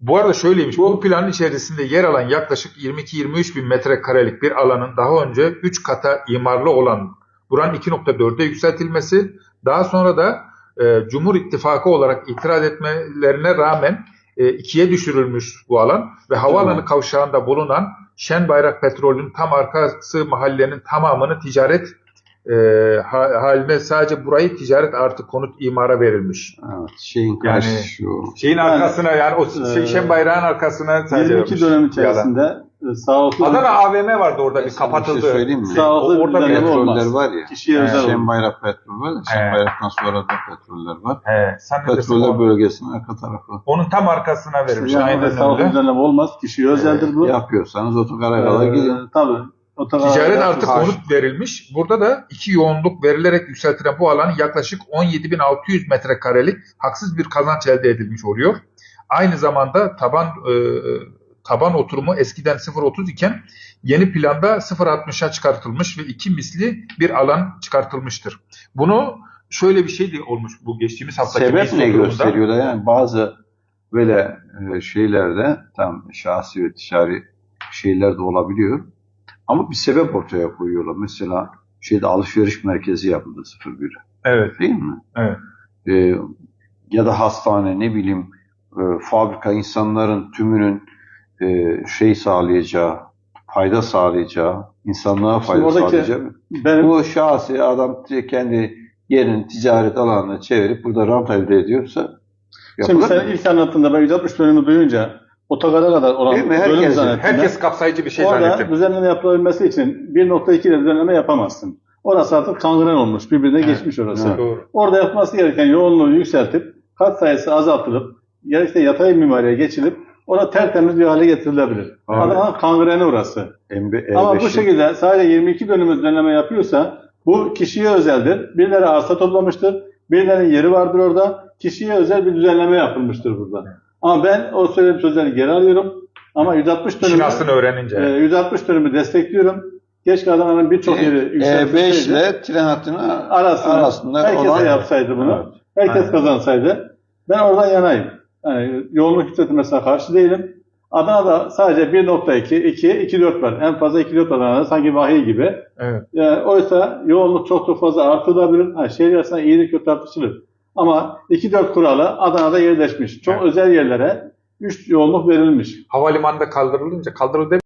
Bu arada şöyleymiş. Bu planın içerisinde yer alan yaklaşık 22-23 bin metrekarelik bir alanın daha önce 3 kata imarlı olan buranın 2.4'e yükseltilmesi, daha sonra da e, Cumhur İttifakı olarak itiraz etmelerine rağmen e, ikiye düşürülmüş bu alan ve havaalanı kavşağında bulunan Şen Bayrak Petrol'ün tam arkası mahallenin tamamını ticaret e, ha- haline sadece burayı ticaret artı konut imara verilmiş. Evet, şeyin Yani- karşı şu. Şeyin Yani, arkasına yani o e, Şen Bayrağın arkasına sadece 22 yapmış dönem bir içerisinde e, sağlıklı Adana AVM vardı orada bir Bir kapatıldı. şey söyleyeyim mi? sağlıklı orada bir petroller olmaz. Var ya. Kişiye özel olmaz. Şen Bayrak petrol var. Şen. Bayrak'tan sonra da petroller var. He, sen ne desin Petroller bölgesinin arka tarafı. Onun tam arkasına verilmiş. Yani Aynen sağlıklı öyle. düzenleme olmaz. Kişiye özeldir bu. Yapıyorsanız otogara kadar Ee, gidin. Tabii. Ticaret kadar- artı Karşı- konut verilmiş. Burada da iki yoğunluk verilerek yükseltilen bu alanın yaklaşık 17.600 metrekarelik haksız bir kazanç elde edilmiş oluyor. Aynı zamanda taban e, taban oturumu eskiden 0.30 iken yeni planda 0.60'a çıkartılmış ve iki misli bir alan çıkartılmıştır. Bunu şöyle bir şey de olmuş bu geçtiğimiz haftaki Sebep ne gösteriyor da yani bazı böyle e, şeylerde tam şahsi ve ticari şeyler de olabiliyor. Ama bir sebep ortaya koyuyorlar. Mesela şeyde alışveriş merkezi yapıldı 01. Evet. Değil mi? Evet. E, ya da hastane ne bileyim e, fabrika insanların tümünün e, şey sağlayacağı, fayda sağlayacağı, insanlığa fayda oradaki- sağlayacağı. Benim Bu şahsi adam kendi yerini ticaret alanına çevirip burada rant elde ediyorsa Şimdi sen mı? ilk anlattığında ben 160 bölümü duyunca otogara kadar olan Değil mi? bölüm Herkes-. Herkes kapsayıcı bir şey Orada zannettim. düzenleme yapılabilmesi için 1.2 ile düzenleme yapamazsın. Orası artık kangren olmuş. Birbirine Evet. geçmiş orası. Evet. Doğru. Orada yapması gereken yoğunluğu yükseltip kat sayısı azaltılıp gerekse yatay mimariye geçilip ona tertemiz bir hale getirilebilir. Abi. Adana'nın kangreni orası. MB, Ama bu E5'in şekilde sadece 22 dönümü düzenleme yapıyorsa bu kişiye özeldir. Birileri arsa toplamıştır. Birilerinin yeri vardır orada. Kişiye özel bir düzenleme yapılmıştır burada. Ama ben o söylediğim sözleri geri alıyorum. Ama 160 dönümü, İşin aslını öğrenince. e, 160 dönümü destekliyorum. Keşke Adana'nın birçok yeri E5 yükseltilseydi. ile tren hattının arasında, arasında herkes olan yapsaydı bunu. Evet. Herkes Aynen. kazansaydı. Ben oradan yanayım. Yani yoğunluk yükseltilmesine karşı değilim. Adana'da sadece 1.2, 2, 2.4 var. En fazla 2.4 var Adana'da. Sanki vahiy gibi. Evet. Yani oysa yoğunluk çok çok fazla artırılabilir. Ha, şehir arasında iyilik kötü tartışılır. Ama 2-4 kuralı Adana'da yerleşmiş. Çok Evet. özel yerlere 3 yoğunluk verilmiş. Havalimanında kaldırılınca kaldırıldı